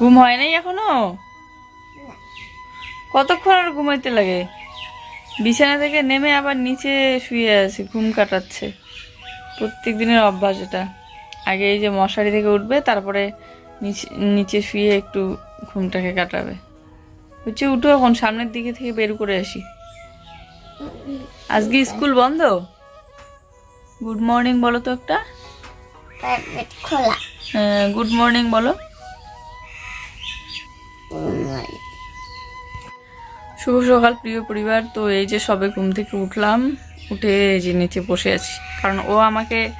ঘুম হয় নাই এখনও? কতক্ষণ আর ঘুমাইতে লাগে? বিছানা থেকে নেমে আবার নিচে শুয়ে আছে ঘুম কাটাচ্ছে। প্রত্যেক দিনের অভ্যাস এটা। আগে এই যে মশারি থেকে উঠবে তারপরে নিচে নিচে শুয়ে একটু ঘুমটাকে কাটাবে। হচ্ছে উঠো এখন সামনের দিকে থেকে বের করে আসি। আজকে স্কুল বন্ধ? গুড মর্নিং বলো তো একটা। প্রাইভেট খোলা। গুড মর্নিং বলো। শুভ সকাল, প্রিয় পরিবার। তো এই যে সবে ঘুম থেকে উঠলাম, উঠে যে নিচে বসে আছি। কারণ ও আমাকে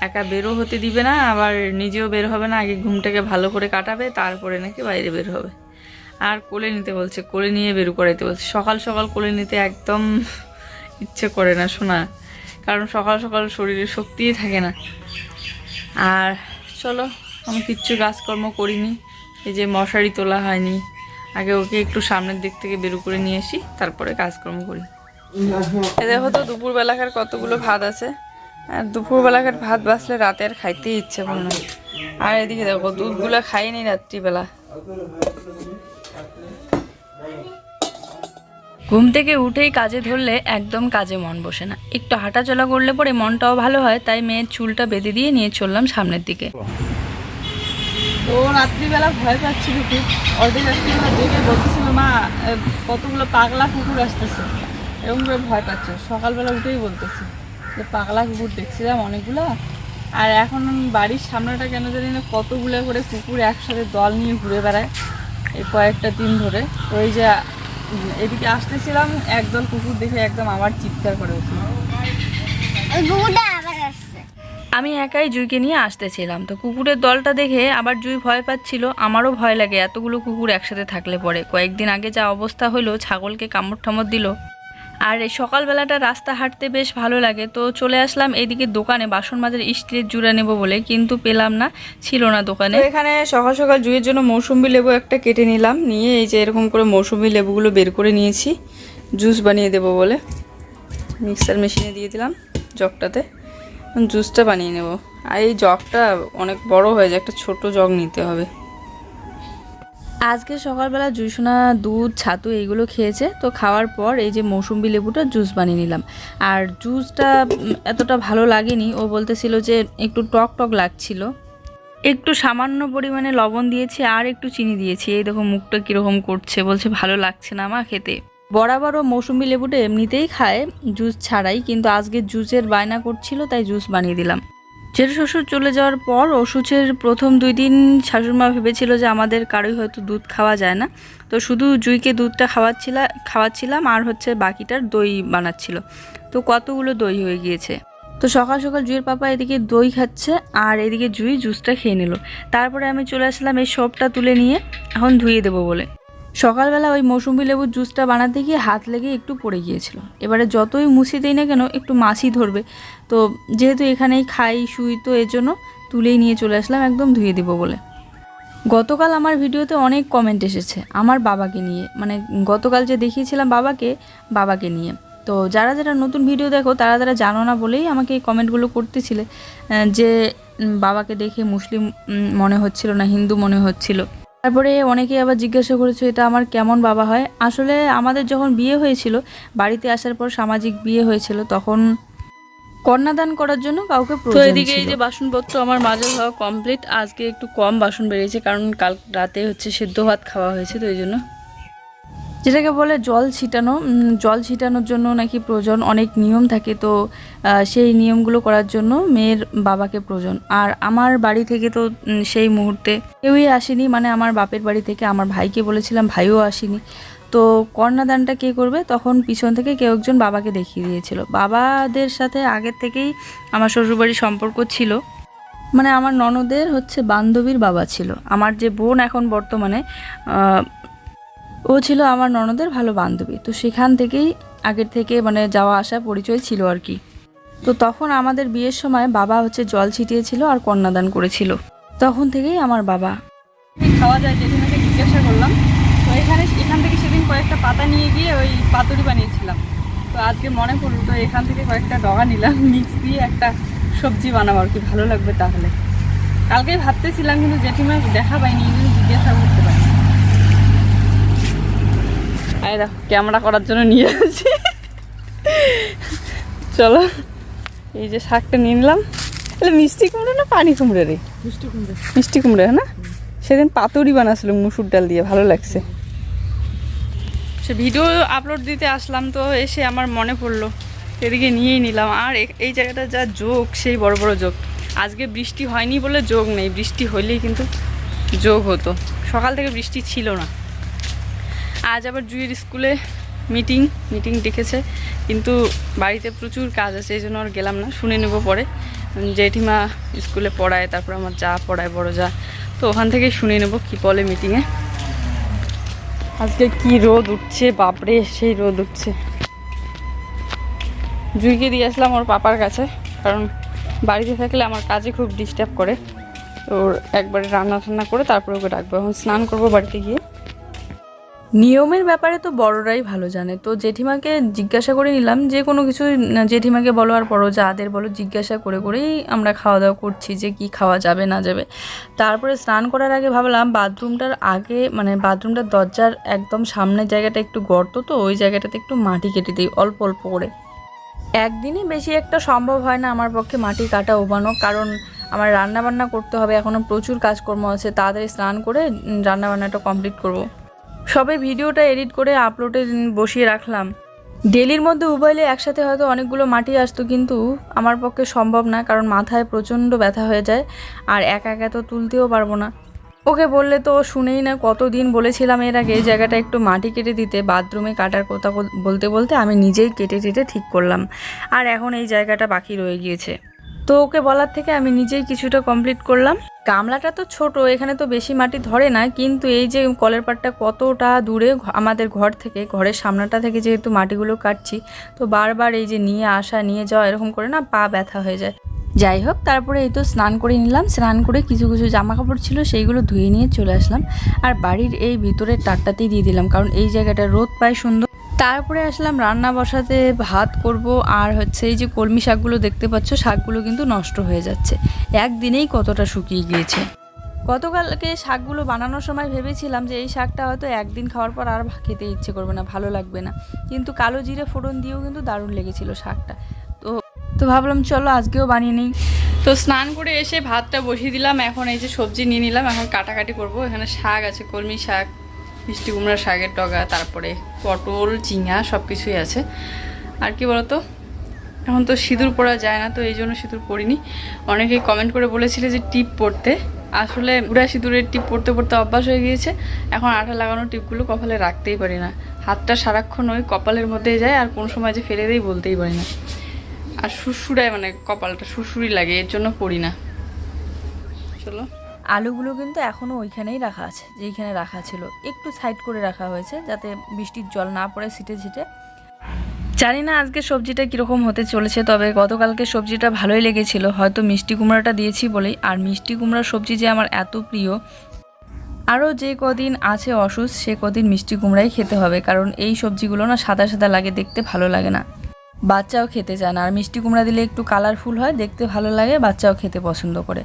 একা বেরো হতে দিবে না, আবার নিজেও বের হবে না, আগে ঘুমটাকে ভালো করে কাটাবে, তারপরে নাকি বাইরে বের হবে। আর কোলে নিতে বলছে, কোলে নিয়ে বের করাইতে বলছে। সকাল সকাল কোলে নিতে একদম ইচ্ছে করে না, শোনা। কারণ সকাল সকাল শরীরে শক্তিই থাকে না। আর চলো, আমি কিচ্ছু কাজকর্ম করিনি। এই যে মশারি তোলা হয়নি। আগে ওকে একটু সামনের দিক থেকে বেরু করে নিয়ে আসি, তারপরে কাজকর্ম করি। দেখো তো, দুপুরবেলাকার কতগুলো ভাত আছে। আর দুপুরবেলাকার ভাত বাঁচলে রাতে আর খাইতেই ইচ্ছে করে না। আর এদিকে দেখো, দুধগুলো খাইনি রাত্রিবেলা। ঘুম থেকে উঠেই কাজে ধরলে একদম কাজে মন বসে না। একটু হাঁটাচলা করলে পরে মনটাও ভালো হয়, তাই মেয়ের চুলটা বেঁধে দিয়ে নিয়ে চললাম সামনের দিকে। ও রাত্রিবেলা ভয় পাচ্ছিল খুব অর্ধেক রাত্রিবেলা দেখে বলতেছিল, মা কতগুলো পাগলা কুকুর আসতেছে। এরকম করে ভয় পাচ্ছে। সকালবেলা উঠেই বলতেছে যে, পাগলা কুকুর দেখছিলাম অনেকগুলো। আর এখন বাড়ির সামনেটা কেন জানি না কতগুলো করে কুকুর একসাথে দল নিয়ে ঘুরে বেড়ায় এই কয়েকটা দিন ধরে। ওই যে এদিকে আসতেছিলাম, একদল কুকুর দেখে একদম আবার চিৎকার করে উঠল। আমি একাই জুইকে নিয়ে আসতেছিলাম। তো কুকুরের দলটা দেখে আবার জুই ভয় পাচ্ছিল। আমারও ভয় লাগে এতগুলো কুকুর একসাথে থাকলে পরে। কয়েকদিন আগে যা অবস্থা হলো, ছাগলকে কামড় ঠামড় দিল। আর এই সকালবেলাটা রাস্তা হাঁটতে বেশ ভালো লাগে। তো চলে আসলাম এইদিকে দোকানে, বাসন মাজার স্টিলের জুড়া নেব বলে। কিন্তু পেলাম না, ছিল না দোকানে। এখানে সকাল সকাল জুইয়ের জন্য মৌসুম্বি লেবু একটা কেটে নিলাম। নিয়ে এই যে এরকম করে মৌসুম্বি লেবুগুলো বের করে নিয়েছি। জুস বানিয়ে দেবো বলে। মিক্সার মেশিনে দিয়ে দিলাম জগটাতে। জুসটা বানিয়ে নেব। আর এই জগটা অনেক বড় হয়ে যায়, একটা ছোট জগ নিতে হবে। আজকে সকালবেলা জুসোনা, দুধ, ছাতু এইগুলো খেয়েছে, তো খাওয়ার পর এই যে মৌসুম্বি লেবুটা জুস বানিয়ে নিলাম। আর জুসটা এতটা ভালো লাগেনি, ও বলতেছিল যে একটু টক টক লাগছিল। একটু সামান্য পরিমাণে লবণ দিয়েছি আর একটু চিনি দিয়েছি। এই দেখো মুখটা কীরকম করছে, বলছে ভালো লাগছে না মা খেতে। বরাবরও মৌসুম্বি লেবুটা এমনিতেই খায়, জুস ছাড়াই, কিন্তু আজকে জুসের বায়না করছিল, তাই জুস বানিয়ে দিলাম। জেঠু শ্বশুর চলে যাওয়ার পর ওষুধের প্রথম দুই দিন শাশুড়মা ভেবেছিল যে আমাদের কারোই হয়তো দুধ খাওয়া যায় না। তো শুধু জুইকে দুধটা খাওয়াচ্ছিলা, খাওয়াচ্ছিলাম, আর হচ্ছে বাকিটার দই বানাচ্ছিল। তো কতগুলো দই হয়ে গিয়েছে? তো সকাল সকাল জুইয়ের পাপা এদিকে দই খাচ্ছে, আর এদিকে জুই জুসটা খেয়ে নিল। তারপরে আমি চলে আসলাম এই সবটা তুলে নিয়ে, এখন ধুয়ে দেবো বলে। সকালবেলা ওই মৌসুমি লেবুর জুসটা বানাতে গিয়ে হাত লেগে একটু পড়ে গিয়েছিল। এবারে যতই মুছি দিই না কেন, একটু মাছি ধরবে। তো যেহেতু এখানেই খাই, শুই, তো এর জন্য তুলেই নিয়ে চলে আসলাম, একদম ধুয়ে দেবো বলে। গতকাল আমার ভিডিওতে অনেক কমেন্ট এসেছে আমার বাবাকে নিয়ে। মানে গতকাল যে দেখিয়েছিলাম বাবাকে বাবাকে নিয়ে। তো যারা যারা নতুন ভিডিও দেখো, তারা তারা জানো না বলেই আমাকে এই কমেন্টগুলো করতেছিলে যে বাবাকে দেখে মুসলিম মনে হচ্ছিল না, হিন্দু মনে হচ্ছিল। তারপরে অনেকে আবার জিজ্ঞাসা করেছে এটা আমার কেমন বাবা হয়? আসলে আমাদের যখন বিয়ে হয়েছিল বাড়িতে আসার পর সামাজিক বিয়ে হয়েছিল তখন কন্যাদান করার জন্য কাউকে তো এদিকে এই যে বাসনপত্র আমার মাঝে হওয়া কমপ্লিট আজকে একটু কম বাসন বেরিয়েছে কারণ কাল রাতে হচ্ছে সেদ্ধ ভাত খাওয়া হয়েছে তো এই জন্য যেটাকে বলে জল ছিটানো জল ছিটানোর জন্য নাকি প্রয়োজন অনেক নিয়ম থাকে। তো সেই নিয়মগুলো করার জন্য মেয়ের বাবাকে প্রয়োজন। আর আমার বাড়ি থেকে তো সেই মুহূর্তে কেউই আসেনি। মানে আমার বাপের বাড়ি থেকে আমার ভাইকে বলেছিলাম, ভাইও আসেনি। তো কর্ণাদানটা কে করবে? তখন পিছন থেকে কেউ একজন বাবাকে দেখিয়ে দিয়েছিল। বাবাদের সাথে আগের থেকেই আমার শ্বশুরবাড়ির সম্পর্ক ছিল। মানে আমার ননদের হচ্ছে বান্ধবীর বাবা ছিল। আমার যে বোন এখন বর্তমানে ও ছিল আমার ননদের ভালো বান্ধবী। তো সেখান থেকেই আগের থেকে মানে যাওয়া আসা পরিচয় ছিল আর কি। তো তখন আমাদের বিয়ের সময় বাবা হচ্ছে জল ছিটিয়েছিল আর কন্যাদান করেছিল। তখন থেকেই আমার বাবা। খাওয়া যায় জেঠিমাকে জিজ্ঞাসা করলাম, তো এখানে এখান থেকে সেদিন কয়েকটা পাতা নিয়ে গিয়ে ওই পাতুরি বানিয়েছিলাম। তো আজকে মনে পড়ল, তো এখান থেকে কয়েকটা ডগা নিলাম, মিক্স দিয়ে একটা সবজি বানাবো আর কি, ভালো লাগবে তাহলে। কালকে ভাবতেছিলাম, কিন্তু জেঠিমা দেখা পাইনি জিজ্ঞাসা করতে পারি এই দেখো ক্যামেরা করার জন্য নিয়ে আসছি চলো এই যে শাকটা নিয়ে নিলাম। তাহলে মিষ্টি কুমড়ো না পানি কুমড়ো রে? মিষ্টি কুমড়ো। মিষ্টি কুমড়ো হ্যাঁ না? সেদিন পাতুরি বানাছিল মুসুর ডাল দিয়ে ভালো লাগছে। সে ভিডিও আপলোড দিতে আসলাম তো এসে আমার মনে পড়ল। এদিকে নিয়েই নিলাম। আর এই জায়গাটা যা যোগ সেই বড় বড় যোগ। আজকে বৃষ্টি হয়নি বলে যোগ নেই বৃষ্টি হইলেই কিন্তু যোগ হতো। সকাল থেকে বৃষ্টি ছিল না। আজ আবার জুয়ের স্কুলে মিটিং মিটিং ডেকেছে। কিন্তু বাড়িতে প্রচুর কাজ আছে, এই জন্য আর গেলাম না। শুনে নেব পরে। জেঠিমা স্কুলে পড়ায়, তারপর আমার যা পড়ায়, বড় যা। তো ওখান থেকেই শুনে নেব কি বলে মিটিংয়ে। আজকে কি রোদ উঠছে, বাপরে, সেই রোদ উঠছে। জুইকে দিয়ে আসলাম ওর পাপার কাছে, কারণ বাড়িতে থাকলে আমার কাজে খুব ডিস্টার্ব করে। ওর একবারে রান্না টান্না করে তারপরে ওকে ডাকবো। এখন স্নান করব বাড়িতে গিয়ে। নিয়মের ব্যাপারে তো বড়রাই ভালো জানে। তো জেঠিমাকে জিজ্ঞাসা করে নিলাম, যে কোনো কিছু জেঠিমাকে বলো আর বড় যাদের বলো, জিজ্ঞাসা করে করেই আমরা খাওয়া দাওয়া করছি যে কি খাওয়া যাবে, না যাবে। তারপরে স্নান করার আগে ভাবলাম, বাথরুমটার আগে মানে বাথরুমটার দরজার একদম সামনের জায়গাটা একটু গর্ত তো, ওই জায়গাটাতে একটু মাটি কেটে দিই, অল্প অল্প করে। একদিনে বেশি একটা সম্ভব হয় না আমার পক্ষে মাটি কাটা ওবানো, কারণ আমার রান্নাবান্না করতে হবে এখনও প্রচুর কাজকর্ম আছে, তাড়াতাড়ি স্নান করে রান্নাবান্নাটা কমপ্লিট করব। সবে ভিডিওটা এডিট করে আপলোডে বসিয়ে রাখলাম। ডেলির মধ্যে মোবাইলে একসাথে হয়তো অনেকগুলো মাটি আসতো, কিন্তু আমার পক্ষে সম্ভব না, কারণ মাথায় প্রচণ্ড ব্যথা হয়ে যায় আর একা একা তো তুলতেও পারব না। ওকে বললে তো শুনেই না কতদিন বলেছিলাম এর আগে এই জায়গাটা একটু মাটি কেটে দিতে, বাথরুমে কাটার কথা বলতে বলতে আমি নিজেই কেটে টেটে ঠিক করলাম। আর এখন এই জায়গাটা বাকি রয়ে গিয়েছে। তো ওকে বলার থেকে আমি নিজেই কিছুটা কমপ্লিট করলাম। গামলাটা তো ছোট, এখানে তো বেশি মাটি ধরে না, কিন্তু এই যে কলের পাটটা কতটা দূরে আমাদের ঘর থেকে, ঘরের সামনাটা থেকে যেহেতু মাটিগুলো কাটছি, তো বারবার এই যে নিয়ে আসা, নিয়ে যাওয়া, এরকম করে না পা ব্যথা হয়ে যায়। যাই হোক, তারপরে এই তো স্নান করে নিলাম, স্নান করে কিছু কিছু জামা কাপড় ছিল, সেইগুলো ধুয়ে নিয়ে চলে আসলাম। আর বাড়ির এই ভিতরের টাটটাতেই দিয়ে দিলাম, কারণ এই জায়গাটা রোদ পায় সুন্দর তারপরে আসলাম রান্না বসাতে, ভাত করব, আর হচ্ছে এই যে কলমি শাকগুলো দেখতে পাচ্ছ, শাকগুলো কিন্তু নষ্ট হয়ে যাচ্ছে। একদিনেই কতটা শুকিয়ে গিয়েছে। গতকালকে শাকগুলো বানানোর সময় ভেবেছিলাম যে এই শাকটা হয়তো একদিন খাওয়ার পর আর খেতে ইচ্ছে করবে না, ভালো লাগবে না। কিন্তু কালো জিরে ফোড়ন দিয়েও কিন্তু দারুণ লেগেছিল শাকটা। তো তো ভাবলাম চলো আজকেও বানিয়ে নিই। তো স্নান করে এসে ভাতটা বসিয়ে দিলাম, এখন এই যে সবজি নিয়ে নিলাম, এখন কাটাকাটি করব। এখানে শাক আছে, কলমি শাক মিষ্টি কুমড়া, শাকের ডগা তারপরে পটল চিঙা সব কিছুই আছে। আর কি বলতো? এখন তো সিঁদুর পরা যায় না, তো এই জন্য সিঁদুর পরিনি। অনেকেই কমেন্ট করে বলেছিলে যে টিপ পরতে। আসলে উড়া সিঁদুরের টিপ পড়তে পড়তে অভ্যাস হয়ে গিয়েছে। এখন আঠা লাগানো টিপগুলো কপালে রাখতেই পারি না। হাতটা সারাক্ষণ ওই কপালের মধ্যেই যায়, আর কোন সময় যে ফেলে দেই বলতেই পারি না। আর সুরসুরায় মানে কপালটা সুরসুরি লাগে, এর জন্য পড়ি না। চলো। আলুগুলো কিন্তু এখনও ওইখানেই রাখা আছে, যেইখানে রাখা ছিল। একটু সাইড করে রাখা হয়েছে যাতে বৃষ্টির জল না পড়ে ছিটে ছিটে। জানি না আজকে সবজিটা কীরকম হতে চলেছে, তবে গতকালকে সবজিটা ভালোই লেগেছিল। হয়তো মিষ্টি কুমড়াটা দিয়েছি বলেই। আর মিষ্টি কুমড়ার সবজি যে আমার এত প্রিয়, আরও যে কদিন আছে অসুস্থ সে কদিন মিষ্টি কুমড়াই খেতে হবে, কারণ এই সবজিগুলো না সাদা সাদা লাগে, দেখতে ভালো লাগে না। বাচ্চাও খেতে চায় না। আর মিষ্টি কুমড়া দিলে একটু কালারফুল হয়, দেখতে ভালো লাগে, বাচ্চাও খেতে পছন্দ করে।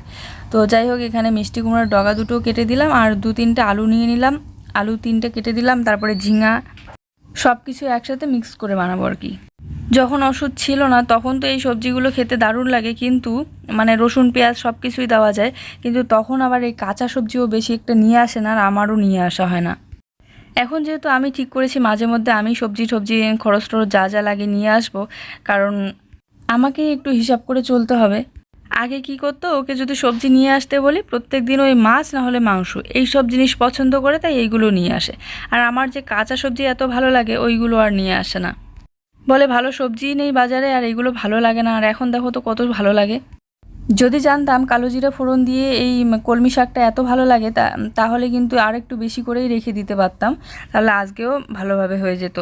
তো যাই হোক, এখানে মিষ্টি কুমড়ার ডগা দুটো কেটে দিলাম, আর দু তিনটে আলু নিয়ে নিলাম। আলু তিনটে কেটে দিলাম, তারপরে ঝিঙা সব কিছু একসাথে মিক্স করে বানাবো আর কি। যখন ওষুধ ছিল না, তখন তো এই সবজিগুলো খেতে দারুণ লাগে, কিন্তু মানে রসুন, পেঁয়াজ সব কিছুই দেওয়া যায়, কিন্তু তখন আবার এই কাঁচা সবজিও বেশি একটা নিয়ে আসে না, আর আমারও নিয়ে আসা হয় না। এখন যেহেতু আমি ঠিক করেছি, মাঝে মধ্যে আমি সবজি টবজি খরচ টরচ যা যা লাগে নিয়ে আসব, কারণ আমাকে একটু হিসাব করে চলতে হবে। আগে কি করতো, ওকে যদি সবজি নিয়ে আসতে বলি, প্রত্যেক দিন ওই মাছ না হলে মাংস, এই সব জিনিস পছন্দ করে তাই এইগুলো নিয়ে আসে। আর আমার যে কাঁচা সবজি এত ভালো লাগে, ওইগুলো আর নিয়ে আসে না। বলে ভালো সবজিই নেই বাজারে, আর এইগুলো ভালো লাগে না। আর এখন দেখো তো কত ভালো লাগে। যদি জানতাম কালো জিরা ফোড়ন দিয়ে এই কলমি শাকটা এত ভালো লাগে, তা, তাহলে কিন্তু আর একটু বেশি করেই রেখে দিতে পারতাম, তাহলে আজকেও ভালোভাবে হয়ে যেত।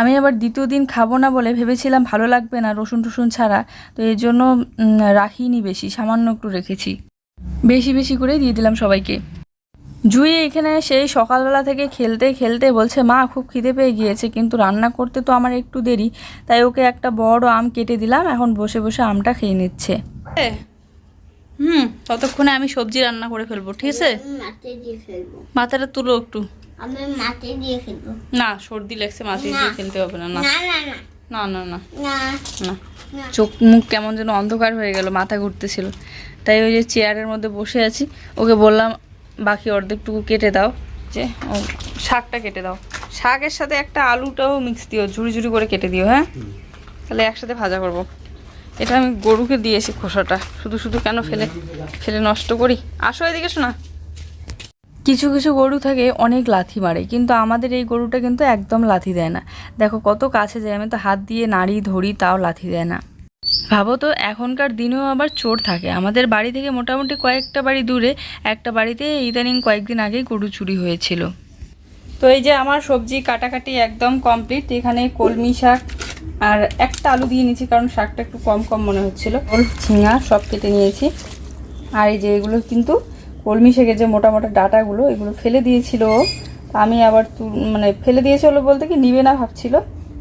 আমি আবার দ্বিতীয় দিন খাব না বলে ভেবেছিলাম ভালো লাগবে না রসুন টসুন ছাড়া, তো এর জন্য রাখিনি বেশি, সামান্য একটু রেখেছি। বেশি বেশি করেই দিয়ে দিলাম সবাইকে। জুই এখানে সেই সকালবেলা থেকে খেলতে খেলতে বলছে, মা, খুব খিদে পেয়ে গিয়েছে, কিন্তু রান্না করতে তো আমার একটু দেরি। তাই ওকে একটা বড় আম কেটে দিলাম, এখন বসে বসে আমটা খেয়ে নিচ্ছে। হুম ততক্ষণে আমি সবজি রান্না করে ফেলব ঠিক আছে? মাথাটা তুলো একটু। না সর্দি লাগছে মাথায় দিয়ে খেলতে হবে না না। না না না। না চোখ মুখ কেমন যেন অন্ধকার হয়ে গেল মাথা ঘুরতেছিল। তাই ওই যে চেয়ারের মধ্যে বসে আছি। ওকে বললাম বাকি অর্ধেকটুকু কেটে দাও। যে ও শাকটা কেটে দাও। শাকের সাথে একটা আলুটাও মিক্স দিও ঝুড়ি ঝুড়ি করে কেটে দিও হ্যাঁ? তাহলে একসাথে ভাজা করব। এটা আমি গরুকে দিয়েছি খোসাটা। শুধু শুধু কেন ফেলে? ফেলে নষ্ট করি? আসো এদিকে শোনা। কিছু কিছু গরু থাকে অনেক লাথি মারে কিন্তু আমাদের এই গরুটা কিন্তু একদম লাথি দেয় না। দেখো কত কাছে যায় আমি তো হাত দিয়ে নাড়ি ধরি তাও লাথি দেয় না। ভাবো তো এখনকার দিনেও আবার চোর থাকে। আমাদের বাড়ি থেকে মোটামুটি কয়েকটা বাড়ি দূরে একটা বাড়িতে ইদানিং কয়েকদিন আগেই গরু চুরি হয়েছিল। তো এই যে আমার সবজি কাটাকাটি একদম কমপ্লিট এখানে কলমি শাক আর একটা আলু দিয়ে নিয়েছি, কারণ শাকটা একটু কম কম মনে হচ্ছিল। ঝিঙা সব কেটে নিয়েছি। আর এই যে এগুলো কিন্তু কলমি শাকের যে মোটা মোটা ডাটাগুলো, এগুলো ফেলে দিয়েছিল আমি আবার মানে ফেলে দিয়েছিল বলতে কি নিবে না ভাবছিল।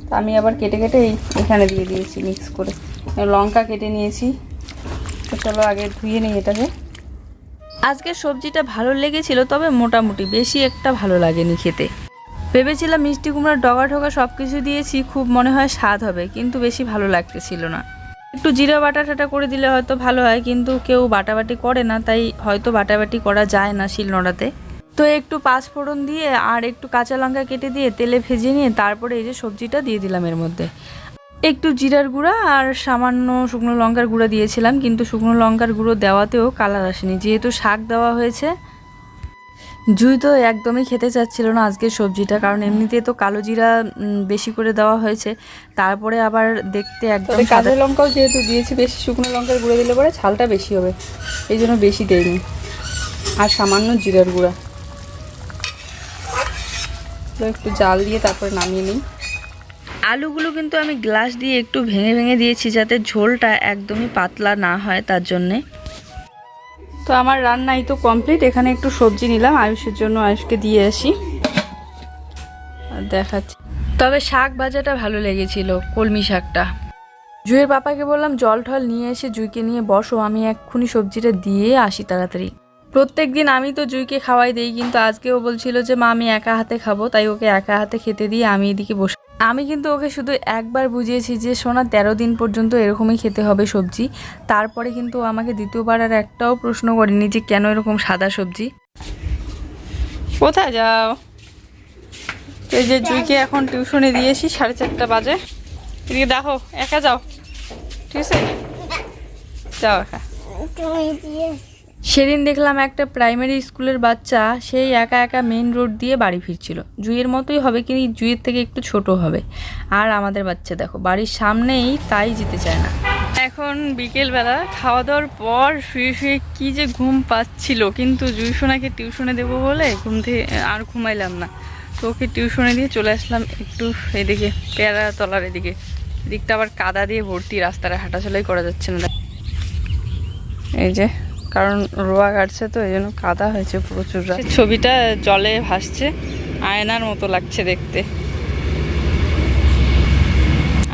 তা আমি আবার কেটে কেটে এই এখানে দিয়ে দিয়েছি মিক্স করে। লঙ্কা কেটে নিয়েছি। তো চলো আগে ধুয়ে নিই এটাকে। আজকে সবজিটা ভালো লেগেছিল, তবে মোটামুটি বেশি একটা ভালো লাগেনি খেতে। ভেবেছিলাম মিষ্টি কুমড়ার ডগা ঠগা সব কিছু দিয়েছি, খুব মনে হয় স্বাদ হবে, কিন্তু বেশি ভালো লাগতেছিল না। একটু জিরা বাটা টাটা করে দিলে হয়তো ভালো হয়, কিন্তু কেউ বাটাবাটি করে না, তাই হয়তো বাটাবাটি করা যায় না শিলনোড়াতে। তো একটু পাঁচফোড়ন দিয়ে আর একটু কাঁচা লঙ্কা কেটে দিয়ে তেলে ভেজে নিয়ে তারপরে এই যে সবজিটা দিয়ে দিলাম এর মধ্যে। একটু জিরার গুঁড়া আর সামান্য শুকনো লঙ্কার গুঁড়া দিয়েছিলাম, কিন্তু শুকনো লঙ্কার গুঁড়ো দেওয়াতেও কালার আসেনি, যেহেতু শাক দেওয়া হয়েছে জুই তো একদমই খেতে চাচ্ছিল না আজকের সবজিটা কারণ এমনিতে তো কালো জিরা বেশি করে দেওয়া হয়েছে। তারপরে আবার দেখতে একদম কাঁচা লঙ্কাও যেহেতু দিয়েছি বেশি শুকনো লঙ্কার গুঁড়ো দিলে পরে ঝালটা বেশি হবে। এই জন্য বেশি দেয়নি আর সামান্য জিরার গুঁড়া। তো একটু জাল দিয়ে তারপরে নামিয়ে নিই। আলুগুলো কিন্তু আমি গ্লাস দিয়ে একটু ভেঙে ভেঙে দিয়েছি যাতে ঝোলটা একদমই পাতলা না হয় তার জন্যে। তো আমার রান্নাই তো কমপ্লিট এখানে একটু সবজি নিলাম, আয়ুষের জন্য আয়ুষকে দিয়ে আসি। দেখাচ্ছি। তবে শাক ভাজাটা ভালো লেগেছিল, কলমি শাকটা। জুয়ের পাপাকে বললাম, জল ঠল নিয়ে এসে জুইকে নিয়ে বসো, আমি এক্ষুনি সবজিটা দিয়ে আসি তাড়াতাড়ি। প্রত্যেক দিন আমি তো জুইকে খাওয়াই দিই, কিন্তু আজকেও বলছিল যে, মা, আমি একা হাতে খাব। তাই ওকে একা হাতে খেতে দিয়ে আমি এদিকে বসে আমি কিন্তু ওকে শুধু একবার বুঝিয়েছি যে সোনা তেরো দিন পর্যন্ত এরকমই খেতে হবে সবজি। তারপরে কিন্তু ও আমাকে দ্বিতীয়বার আর একটাও প্রশ্ন করেনি যে কেন এরকম সাদা সবজি? কোথায় যাও? এই যে জুইকে এখন টিউশনে দিয়েছি সাড়ে চারটা বাজে। এদিকে দেখো একা যাও। ঠিক আছে? যাও একা। সেদিন দেখলাম একটা প্রাইমারি স্কুলের বাচ্চা, সেই একা একা মেন রোড দিয়ে বাড়ি ফিরছিল। জুইয়ের মতোই হবে কিন্তু জুইয়ের থেকে একটু ছোট হবে। আর আমাদের বাচ্চা দেখো, বাড়ির সামনেই তাই যেতে চায় না। এখন বিকেলবেলা খাওয়া দাওয়ার পর শুয়ে শুয়ে কী যে ঘুম পাচ্ছিল, কিন্তু জুই সোনাকে টিউশনে দেবো বলে ঘুম থেকে আর ঘুমাইলাম না। তো ওকে টিউশনে দিয়ে চলে আসলাম একটু এদিকে, পেয়ারা তলার এদিকে। এদিকটা আবার কাদা দিয়ে ভর্তি রাস্তাটা হাঁটাচলাই করা যাচ্ছে না। এই যে কারণ রোয়া কাটছে তো এই জন্য কাদা হয়েছে প্রচুর। ছবিটা জলে ভাসছে আয়নার মতো লাগছে দেখতে।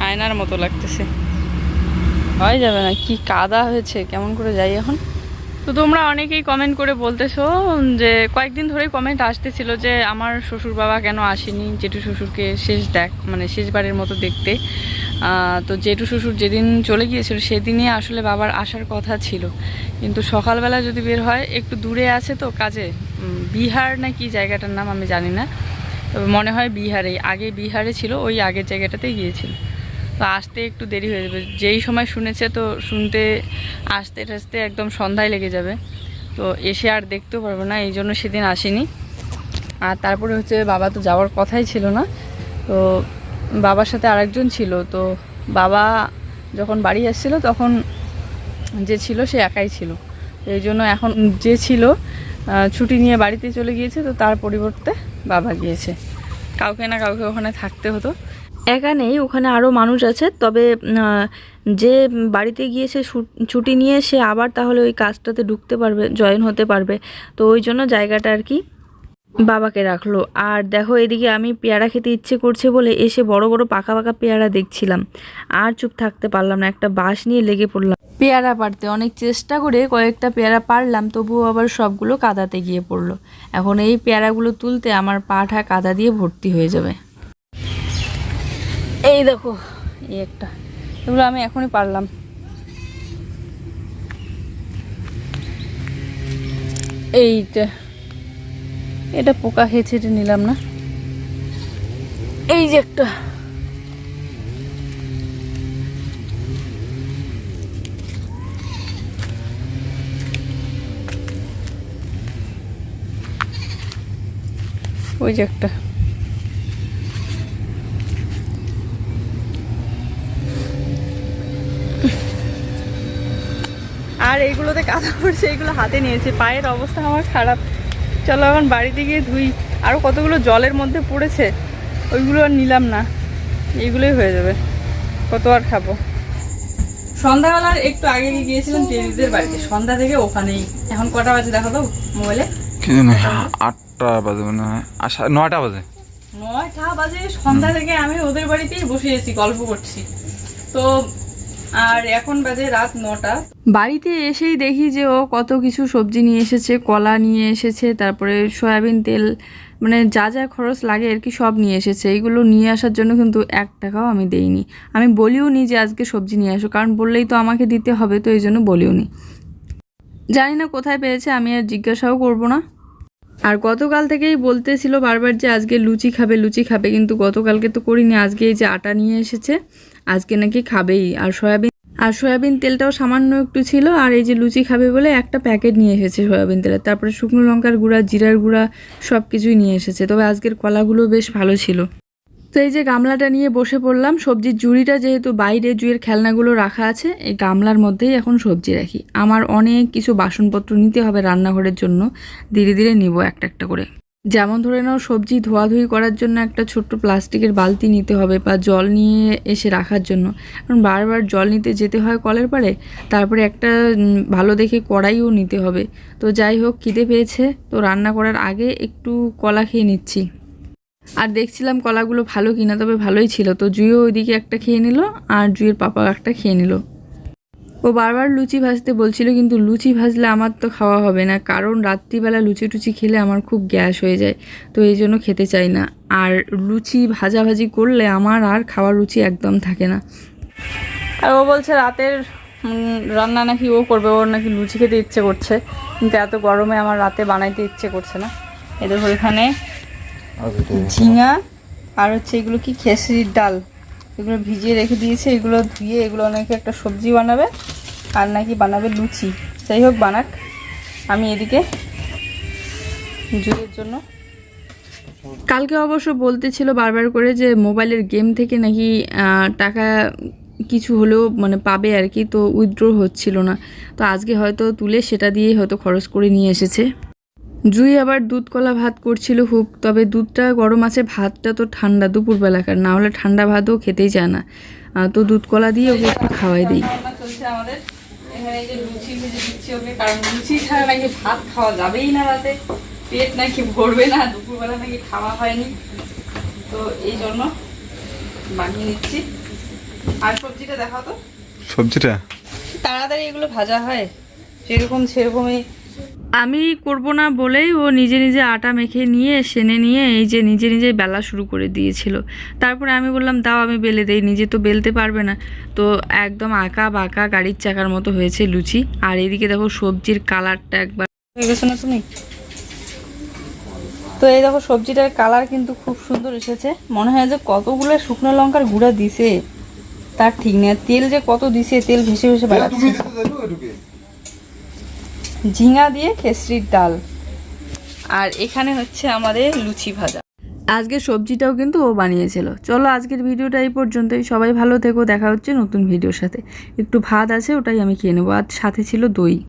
আয়নার মতো লাগতেছে। হয় যাবে না কি কাদা হয়েছে কেমন করে যাই এখন? তো তোমরা অনেকেই কমেন্ট করে বলতেছো যে কয়েকদিন ধরেই কমেন্ট আসতেছিল যে আমার শ্বশুর বাবা কেন আসেনি জেঠু শ্বশুরকে শেষ দেখ মানে শেষবারের মতো দেখতে। তো জেঠু শ্বশুর যেদিন চলে গিয়েছিল, সেদিনই আসলে বাবার আসার কথা ছিল। কিন্তু সকালবেলা যদি বের হয়, একটু দূরে আছে তো কাজে বিহার না কি জায়গাটার নাম আমি জানি না। তবে মনে হয় বিহারে আগে বিহারে ছিল, ওই আগের জায়গাটাতেই গিয়েছিল। তো আসতে একটু দেরি হয়ে যাবে। যেই সময় শুনেছে তো শুনতে, আসতে টাসতে একদম সন্ধ্যায় লেগে যাবে। তো এসে আর দেখতেও পারব না, এই জন্য সেদিন আসেনি। আর তারপরে হচ্ছে বাবা তো যাওয়ার কথাই ছিল না। তো বাবার সাথে আরেকজন ছিল, তো বাবা যখন বাড়ি আসছিল তখন যে ছিল সে একাই ছিল। এই জন্য এখন যে ছিল ছুটি নিয়ে বাড়িতে চলে গিয়েছে, তো তার পরিবর্তে বাবা গিয়েছে। কাউকে না কাউকে ওখানে থাকতে হতো। একা নেই ওখানে আরও মানুষ আছে, তবে যে বাড়িতে গিয়েছে ছুটি নিয়ে সে আবার তাহলে ওই কাজটাতে ঢুকতে পারবে, জয়েন হতে পারবে। তো ওই জন্য জায়গাটা আর কি বাবাকে রাখল। আর দেখো, এদিকে আমি পেয়ারা খেতে ইচ্ছে করছে বলে এসে বড় বড় পাকা পাকা পেয়ারা দেখছিলাম। আর চুপ থাকতে পারলাম না, একটা বাঁশ নিয়ে লেগে পড়লাম। পেয়ারা পারতে অনেক চেষ্টা করে কয়েকটা পেয়ারা পারলাম তবুও আবার সবগুলো কাদাতে গিয়ে পড়ল। এখন এই পেয়ারাগুলো তুলতে আমার পাঠা কাদা দিয়ে ভর্তি হয়ে যাবে। এই দেখো, এই একটা। এগুলো আমি এখনই পারলাম এইটা। এটা পোকা খেয়েছে এটা নিলাম না। এই যে একটা। ওই যে একটা। আর এইগুলোতে কাদা পড়ছে, এইগুলো হাতে নিয়েছে। পায়ের অবস্থা আমার খারাপ। চলো এখন বাড়িতে গিয়ে ধুই। আরও কতগুলো জলের মধ্যে পড়েছে ওইগুলো আর নিলাম না। এইগুলোই হয়ে যাবে। কত আর খাব? সন্ধ্যাবেলার একটু আগে গিয়েছিলাম টেরিদের বাড়িতে। সন্ধ্যা থেকে ওখানেই। এখন কটা বাজে দেখো তো মোবাইলে? আটটা বাজে মনে হয়। নয়টা বাজে। নয়টা বাজে। সন্ধ্যা থেকে আমি ওদের বাড়িতেই বসে আছি গল্প করছি। তো আর এখন বাজে রাত নটা। বাড়িতে এসেই দেখি যে ও কত কিছু সবজি নিয়ে এসেছে, কলা নিয়ে এসেছে, তারপরে সয়াবিন তেল মানে যা যা খরচ লাগে আর কি সব নিয়ে এসেছে। এইগুলো নিয়ে আসার জন্য কিন্তু এক টাকাও আমি দেইনি। আমি বলিও নি যে আজকে সবজি নিয়ে আসো, কারণ বললেই তো আমাকে দিতে হবে, তো এই জন্য বলিও নি। জানি না কোথায় পেয়েছে, আমি আর জিজ্ঞাসাও করব না। আর গতকাল থেকেই বলতেছিল বারবার যে আজকে লুচি খাবে লুচি খাবে, কিন্তু গতকালকে তো করিনি আজকে এই যে আটা নিয়ে এসেছে, আজকে নাকি খাবেই। আর সয়াবিন আর সয়াবিন তেলটাও সামান্য একটু ছিল, আর এই যে লুচি খাবে বলে একটা প্যাকেট নিয়ে এসেছে সয়াবিন তেলের তারপরে শুকনো লঙ্কার গুঁড়া, জিরার গুঁড়া সব কিছুই নিয়ে এসেছে, তবে আজকের কলাগুলো বেশ ভালো ছিল। তো এই যে গামলাটা নিয়ে বসে পড়লাম, সবজির জুড়িটা যেহেতু বাইরে জুয়ের খেলনাগুলো রাখা আছে, এই গামলার মধ্যেই এখন সবজি রাখি। আমার অনেক কিছু বাসনপত্র নিতে হবে রান্নাঘরের জন্য, ধীরে ধীরে নিব একটা একটা করে। যেমন ধরে নাও, সবজি ধোয়াধুয়ি করার জন্য একটা ছোট্ট প্লাস্টিকের বালতি নিতে হবে বা জল নিয়ে এসে রাখার জন্য। কারণ বারবার জল নিতে যেতে হয় কলের পাড়ে, তারপরে একটা ভালো দেখে কড়াইও নিতে হবে। তো যাই হোক, খিদে পেয়েছে, তো রান্না করার আগে একটু কলা খেয়ে নিচ্ছি। আর দেখছিলাম কলাগুলো ভালো কিনা, তবে ভালোই ছিল। তো জুইও ওইদিকে একটা খেয়ে নিল আর জুইয়ের পাপা একটা খেয়ে নিল। ও বারবার লুচি ভাজতে বলছিল, কিন্তু লুচি ভাজলে আমার তো খাওয়া হবে না, কারণ রাত্রিবেলা লুচি টুচি খেলে আমার খুব গ্যাস হয়ে যায়, তো এই জন্য খেতে চাই না। আর লুচি ভাজাভাজি করলে আমার আর খাওয়ার রুচি একদম থাকে না। আর ও বলছে রাতের রান্না নাকি ও করবে, ওর নাকি লুচি খেতে ইচ্ছে করছে। কিন্তু এত গরমে আমার রাতে বানাইতে ইচ্ছে করছে না। এদের ওইখানে ঝিঙা, আর হচ্ছে এগুলো কি, খেসরির ডাল। এগুলো ভিজিয়ে রেখে দিয়েছে, এগুলো ধুয়ে, এগুলো নাকি একটা সবজি বানাবে, আর নাকি বানাবে লুচি। যাই হোক, বানাক। আমি এদিকে জুয়ের জন্য। কালকে অবশ্য বলতেছিল বারবার করে যে মোবাইলের গেম থেকে নাকি টাকা কিছু হলেও মানে পাবে আর কি, তো উইথড্র হচ্ছিল না। তো আজকে হয়তো তুলে সেটা দিয়েই হয়তো খরচ করে নিয়ে এসেছে। জুই আবার দুধ কলা ভাত করছিল খুব তবে দুধটা গরম আছে ভাতটা তো ঠান্ডা দুপুরবেলাকার। না হলে ঠান্ডা ভাতও খেতেই চায় না। তো দুধ কলা দিয়ে ওকে একটু খাওয়াই দিই। আমাদের। এখানে এই যে লুচি ভেজে দিচ্ছি ওকে কারণ লুচি ছাড়া নাকি ভাত খাওয়া যাবেই না রাতে। পেট নাকি ভরবে না দুপুরবেলা নাকি খাওয়া হয়নি। তো এই জন্য বানিয়ে নিচ্ছি। আর সবজিটা দেখাও তো। সবজিটা? তাড়াতাড়ি এগুলো ভাজা হয়। যেরকম সেরকমই আমি করব না বলেই ও নিজে নিজে আটা মেখে নিয়ে সেনে নিয়ে এই যে নিজে নিজে বেলা শুরু করে দিয়েছিল। তারপরে আমি বললাম দাও আমি বেলে দেই নিজে তো বেলতে পারবে না। তো একদম আঁকা বাঁকা গাড়ির চাকার মতো হয়েছে লুচি। আর এদিকে দেখো সবজির কালারটা একবার হয়ে গেছো না তুমি? তো এই দেখো সবজিটার কালার কিন্তু খুব সুন্দর এসেছে। মনে হয় যে কতগুলো শুকনো লঙ্কার গুঁড়া দিছে। তার ঠিক নেই তেল যে কত দিছে তেল ভেসে ভেসে বেড়াচ্ছে। ঝিঙা দিয়ে খেসরির ডাল। আর এখানে হচ্ছে আমাদের লুচি ভাজা। আজকে সবজিটাও কিন্তু ও বানিয়েছিল। চলো আজকের ভিডিওটা এই পর্যন্তই। সবাই ভালো থেকো। দেখা হচ্ছে নতুন ভিডিওর সাথে। একটু ভাত আছে, ওটাই আমি খেয়ে নেব। আর সাথে ছিল দই।